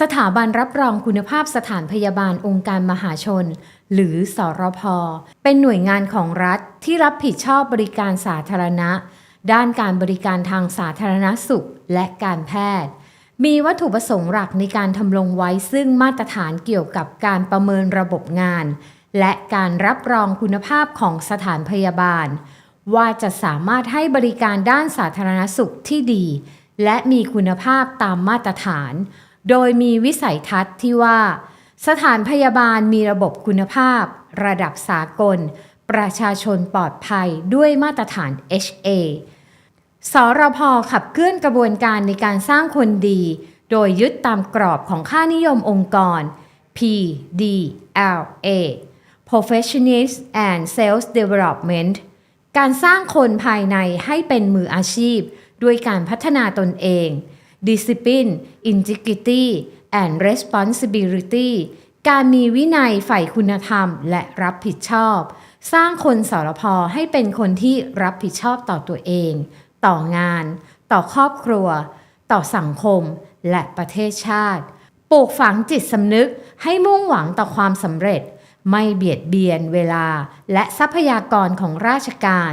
สถาบันรับรองคุณภาพสถานพยาบาลองค์การมหาชน หรือสอรพ เป็นหน่วยงานของรัฐที่รับผิดชอบบริการสาธารณะ ด้านการบริการทางสาธารณสุขและการแพทย์ มีวัตถุประสงค์หลักในการทำลงไว้ซึ่งมาตรฐานเกี่ยวกับการประเมินระบบงาน และการรับรองคุณภาพของสถานพยาบาล ว่าจะสามารถให้บริการด้านสาธารณสุขที่ดี และมีคุณภาพตามมาตรฐาน โดยมีวิสัยทัศน์ที่ว่า สถานพยาบาลมีระบบคุณภาพ ระดับสากล ประชาชนปลอดภัยด้วยมาตรฐาน HA สรพขับเคลื่อนกระบวนการในการสร้างคนดี โดยยึดตามกรอบของค่านิยมองค์กร PDLA Professionals and Sales Development การสร้างคนภายในให้เป็นมืออาชีพ ด้วยการพัฒนาตนเอง Discipline Integrity and Responsibility การมีวินัยฝ่ายคุณธรรมและรับผิดชอบ สร้างคนสรพให้เป็นคนที่รับผิดชอบต่อตัวเอง ต่องาน ต่อครอบครัว ต่อสังคม และประเทศชาติ ปลูกฝังจิตสำนึกให้มุ่งหวังต่อความสำเร็จ ไม่เบียดเบียนเวลา และทรัพยากรของราชการ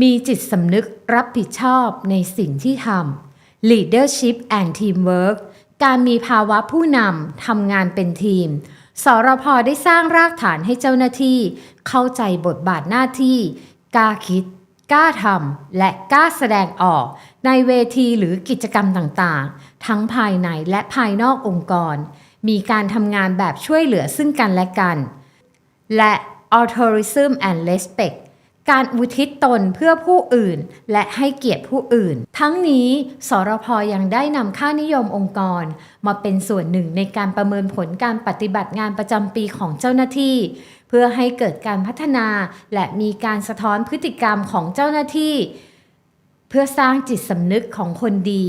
มีจิตสำนึกรับผิดชอบในสิ่งที่ทำ leadership and teamwork การมีภาวะผู้นำทำงานเป็นทีม สรพได้สร้างรากฐานให้เจ้าหน้าที่ เข้าใจบทบาทหน้าที่ กล้าคิด กล้าทำ และกล้าแสดงออก ในเวทีหรือกิจกรรมต่างๆ ทั้งภายในและภายนอกองค์กร มีการทำงานแบบช่วยเหลือซึ่งกันและกัน และ altruism and respect การอุทิศตนเพื่อผู้อื่น และให้เกียรติผู้อื่น ทั้งนี้สรพยังได้นำค่านิยมองค์กร มาเป็นส่วนหนึ่งในการประเมินผลการปฏิบัติงานประจำปีของเจ้าหน้าที่ เพื่อให้เกิดการพัฒนา และมีการสะท้อนพฤติกรรมของเจ้าหน้าที่ เพื่อสร้างจิตสำนึกของคนดี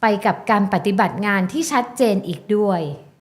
ไปกับการปฏิบัติงานที่ชัดเจนอีกด้วย